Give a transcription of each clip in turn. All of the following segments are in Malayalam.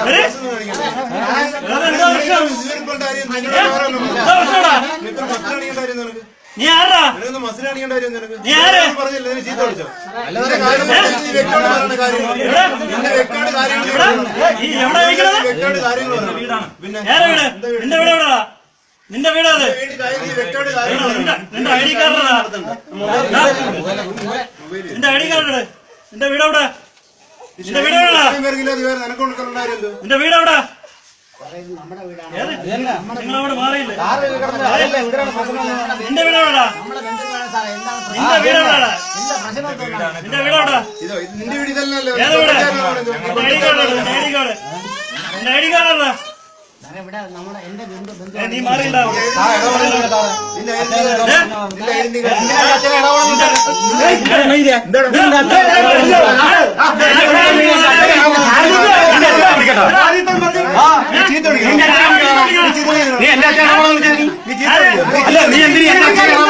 എടേ, അതെന്താ പ്രശ്നം? എന്താ പ്രശ്നടാ? നീ ആരാ നീ ആര്? എവിടെ? ഈ എവിടെ ഇരിക്കണത്? ഏറെ വീട് നിന്റെ വീട് എവിടാ നിന്റെ വീട് അത് നിന്റെ നിന്റെ ഐ ഡി കാർഡ് നിന്റെ ഐ ഡി കാർഡ് നിന്റെ വീട് എവിടെ നിന്റെ വീട് എവിടെടാ നിന്റെ വീട് എവിടെ? നിങ്ങളവിടെ മാറിയില്ലേ? നിന്റെ വീട് എവിടെടാ നിന്റെ വീട് എവിടെടാ നിന്റെ വീട് എവിടെ? നിന്റെ വീട് ഇതല്ലേ? നിന്റെ ഐ ഡി കാർഡ്. നിന്റെ ഐ ഡി കാർഡ് നീ എന്തിനാ?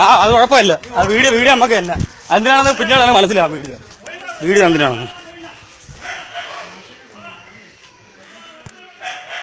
ആ അത് കുഴപ്പമില്ല. ആ വീഡിയോ വീഡിയോ നമുക്ക് തന്നെ എന്തിനാണെന്ന് പിന്നീടാണ് മനസ്സിലാവും വീഡിയോ വീഡിയോ എന്തിനാണെന്ന്.